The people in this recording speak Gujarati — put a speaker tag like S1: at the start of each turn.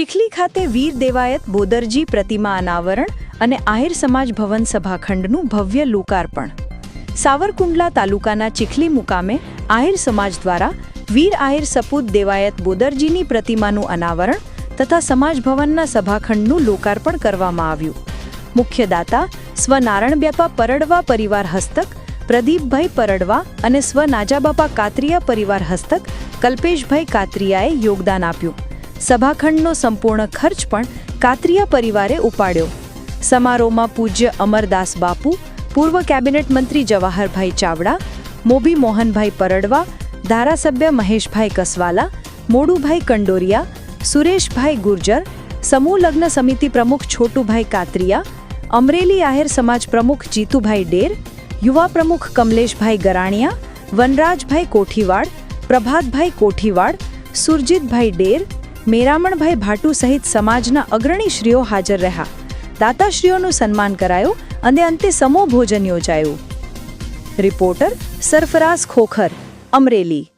S1: ચીખલી ખાતે વીર દેવાયત બોદરજી પ્રતિમા અનાવરણ અને આહિર સમાજ ભવન સભાખંડનું ભવ્ય લોકાર્પણ. સાવરકુંડલા તાલુકાના ચીખલી મુકામે આહિર સમાજ દ્વારા વીર આહિર સપૂત દેવાયત બોદરજીની પ્રતિમાનું અનાવરણ તથા સમાજ ભવનના સભાખંડનું લોકાર્પણ કરવામાં આવ્યું. મુખ્ય દાતા સ્વ નારણબ્યાપા પરડવા પરિવાર હસ્તક, પ્રદીપભાઈ પરડવા અને સ્વ નાજાબાપા કાતરિયા પરિવાર હસ્તક કલ્પેશભાઈ કાતરિયાએ યોગદાન આપ્યું. સભાખંડનો સંપૂર્ણ ખર્ચ પણ કાતરિયા પરિવારે ઉપાડ્યો. સમારોહમાં પૂજ્ય અમરદાસ બાપુ, પૂર્વ કેબિનેટ મંત્રી જવાહરભાઈ ચાવડા, મોભી મોહનભાઈ પરડવા, ધારાસભ્ય મહેશભાઈ કસવાલા, મોડુભાઈ કંડોરિયા, સુરેશભાઈ ગુર્જર, સમૂહ લગ્ન સમિતિ પ્રમુખ છોટુભાઈ કાતરિયા, અમરેલી આહેર સમાજ પ્રમુખ જીતુભાઈ ડેર, યુવા પ્રમુખ કમલેશભાઈ ગરાણિયા, વનરાજભાઈ કોઠીવાડ, પ્રભાતભાઈ કોઠીવાડ, સુરજીતભાઈ ડેર મેરામણભાઈ ભાટુ સહિત સમાજના અગ્રણીશ્રીઓ હાજર રહ્યા. દાતાશ્રીઓનું સન્માન કરાયું અને અંતે સમૂહ ભોજન યોજાયું. રિપોર્ટર સરફરાઝ ખોખર, અમરેલી.